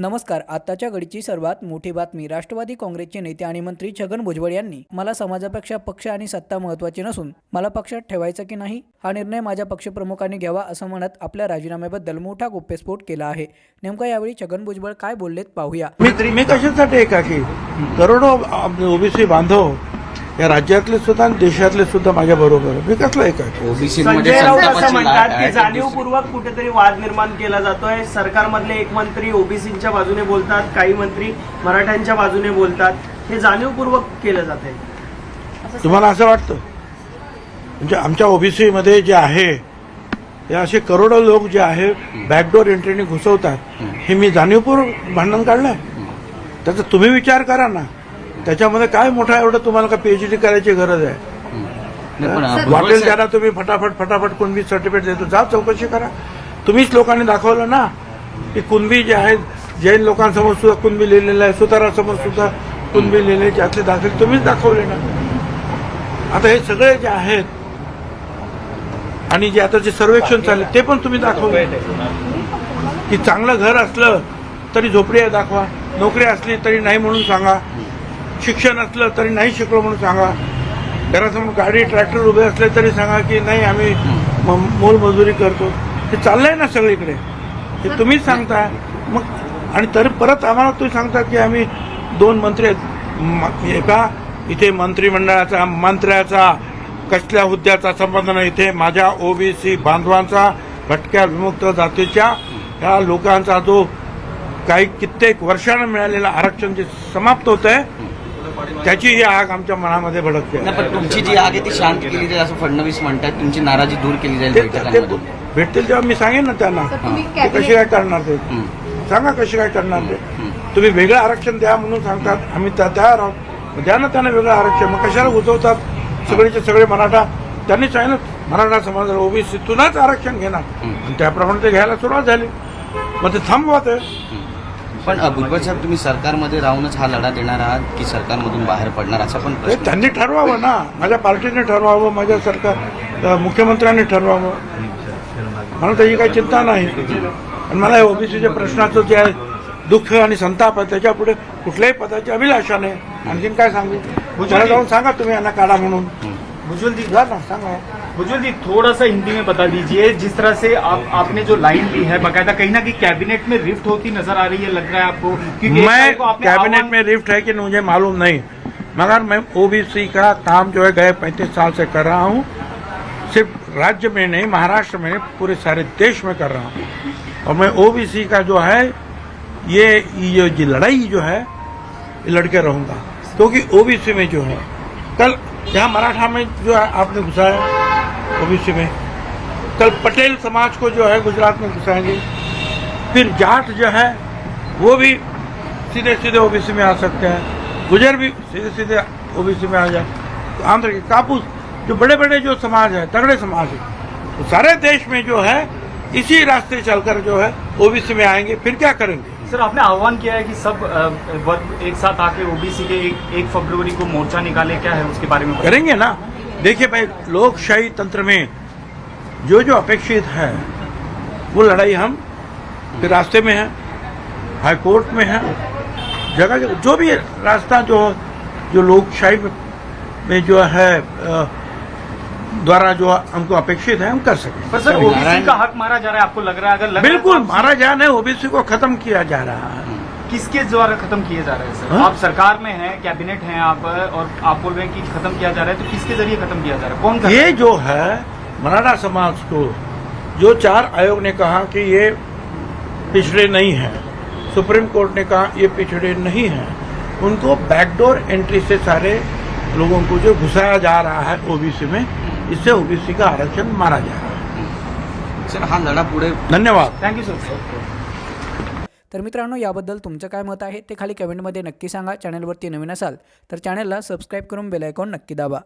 नमस्कार आत्ताच्या घडीची सर्वात मोठी बातमी राष्ट्रवादी काँग्रेसचे नेते आणि मंत्री छगन भुजबळ यांनी मला समाजापेक्षा पक्ष आणि सत्ता महत्वाची नसून मला पक्षात ठेवायचं की नाही हा निर्णय माझ्या पक्षप्रमुखांनी घ्यावा असं म्हणत आपल्या राजीनाम्याबद्दल मोठा गुप्पेस्फोट केला आहे. नेमका यावेळी छगन भुजबळ काय बोललेत पाहूया. मी कशासाठी एकाकी? करोडो ओबीसी बांधव या राज्यातले सुद्धा आणि देशातले सुद्धा माझ्या बरोबर. आहे. मी कसला एकाकी ओबीसीमध्ये संजय राऊत असं संतापाची म्हणतात लाट की आहे जाणीवपूर्वक कुठेतरी वाद निर्माण केला जातोय. सरकारमधले एक मंत्री ओबीसीच्या बाजूने बोलतात काही मंत्री मराठ्यांच्या बाजूने बोलतात. हे जाणीवपूर्वक केलं जात आहे तुम्हाला असं वाटतं? म्हणजे आमच्या ओबीसी मध्ये जे आहे हे असे करोडो लोक जे आहे बॅकडोर एंट्रीने घुसवतात. हे मी जाणीवपूर्वक भांडण काढलंय? त्याचा तुम्ही विचार करा ना. त्याच्यामध्ये काय मोठा एवढं तुम्हाला का पीएचडी करायची गरज आहे? वाटेल त्यांना तुम्ही फटाफट फटाफट कुणबी सर्टिफिकेट देतो. जा चौकशी करा. तुम्हीच लोकांनी दाखवलं ना की कुणबी जे आहेत जैन लोकांसमोर सुद्धा कुणबी लिहिलेलं आहे सुतारासमोर सुद्धा कुणबी लिहिलेले त्यातले दाखले तुम्हीच दाखवले ना. आता हे सगळे जे आहेत आणि जे आता जे सर्वेक्षण चालले ते पण तुम्ही दाखवले. की चांगलं घर असलं तरी झोपडी आहे दाखवा. नोकरी असली तरी नाही म्हणून सांगा. शिक्षण असलं तरी नाही शिकलो म्हणून सांगा. घरासमोर गाडी ट्रॅक्टर उभे असले तरी सांगा की नाही आम्ही म- मोलमजुरी करतो. हे चाललंय ना सगळीकडे. हे तुम्हीच सांगता. मग आणि तरी परत आम्हाला तुम्ही सांगता की आम्ही दोन मंत्री एका इथे मंत्रिमंडळाचा मंत्र्याचा कसल्या हुद्द्याचा संबंध नाही. इथे माझ्या ओबीसी बांधवांचा भटक्या विमुक्त जातीच्या या लोकांचा जो काही कित्येक वर्षानं मिळालेलं आरक्षण जे समाप्त होत आहे त्याची ही आग आमच्या मनामध्ये भडकते. नाही, पण तुमची जी आग आहे ती शांत केली जाईल असं फडणवीस म्हणतात. तुमची नाराजी दूर केली जाईल ते- ते बैठकांमधून भेटतील तेव्हा मी सांगेन ना त्यांना. तुम्ही ते कशी काय करणार ते? हं. सांगा कशी काय करणार ते. तुम्ही वेगळं आरक्षण द्या म्हणून सांगतात. आम्ही त्या तयार आहोत. मग द्या ना त्यांना वेगळं आरक्षण. मग कशाला गुजवतात सगळेचे सगळे मराठा. त्यांनी सांगितलं मराठा समाज ओबीसीतूनच आरक्षण घेणार. हं. आणि त्याप्रमाणे ते घ्यायला सुरुवात झाली. मग ते थांबवा ते. पण भुजबळ साहेब तुम्ही सरकारमध्ये राहूनच हा लढा देणार आहात की सरकारमधून बाहेर पडणार? असा पण हे त्यांनी ठरवावं ना. माझ्या पार्टीने ठरवावं माझ्या सरकार मुख्यमंत्र्यांनी ठरवावं. मला त्याची काही चिंता नाही. आणि मला ओबीसीच्या प्रश्नाचं जे आहे दुःख आणि संताप आहे त्याच्या पुढे कुठल्याही पदाची अभिलाषा नाही आणखीन काय सांगू? मला जाऊन सांगा तुम्ही यांना काढा म्हणून. भुजबल जी जा ना सांगा भुजबल जी थोड़ा सा हिंदी में बता दीजिए जिस तरह से आप आपने जो लाइन ली है बकायदा कहीं ना कहीं कैबिनेट में रिफ्ट होती नज़र आ रही है लग रहा है आपको क्योंकि मैं को कैबिनेट में रिफ्ट है कि मुझे मालूम नहीं मगर मैं ओबीसी का काम जो है गए पैंतीस साल से कर रहा हूँ सिर्फ़ राज्य में नहीं महाराष्ट्र में नहीं पूरे सारे देश में कर रहा हूँ। और मैं ओबीसी का जो है ये ये लड़ाई जो है लड़के रहूँगा क्योंकि ओबीसी में जो है कल यहाँ मराठा में जो है, आपने घुसाया ओबीसी में। कल पटेल समाज को जो है, गुजरात में घुसाएँगे। फिर जाट जो है, वो भी सीधे सीधे ओबीसी में आ सकते हैं। गुजर भी सीधे सीधे ओबीसी में आ जाए। तो आंध्र के कापूस, जो बड़े बड़े जो समाज है, तगड़े समाज है तो सारे देश में जो है, इसी रास्ते चलकर जो है, ओबीसी में आएँगे। फिर क्या करेंगे? सर आपने आह्वान किया है कि सब वर्ग एक साथ आके ओबीसी के एक, एक फरवरी को मोर्चा निकाले क्या है उसके बारे में करेंगे ना? देखिए भाई लोकशाही तंत्र में जो जो अपेक्षित है वो लड़ाई हम रास्ते में है हाई कोर्ट में है जगह जो भी रास्ता जो जो लोकशाही में जो है अ, द्वारा जो हमको अपेक्षित है हम कर सकें। पर सर ओबीसी का हक मारा जा रहा है आपको लग रहा है? अगर लग बिल्कुल तो मारा जा रहा है ओबीसी को खत्म किया जा रहा है। किसके द्वारा खत्म किए जा रहे हैं सर? हाँ? आप सरकार में हैं कैबिनेट हैं आप और आप बोल रहे हैं कि खत्म किया जा रहा है तो किसके ज़रिए खत्म किया जा रहा है? कौन कर ये जो है मराठा समाज को जो चार आयोग ने कहा कि ये पिछड़े नहीं है सुप्रीम कोर्ट ने कहा ये पिछड़े नहीं है उनको बैकडोर एंट्री से सारे लोगों को जो घुसाया जा रहा है ओबीसी में इससे ओबीसी का आरक्षण मारा जा रहा है सर हा लढा पुढे धन्यवाद। थैंक यू सर तर मित्रांनो याबद्दल तुमचं काय मत आहे ते खाली कमेंटमध्ये नक्की सांगा. चॅनलवरती नवीन असाल तर चॅनलला सबस्क्राईब करून बेल आयकॉन नक्की दाबा.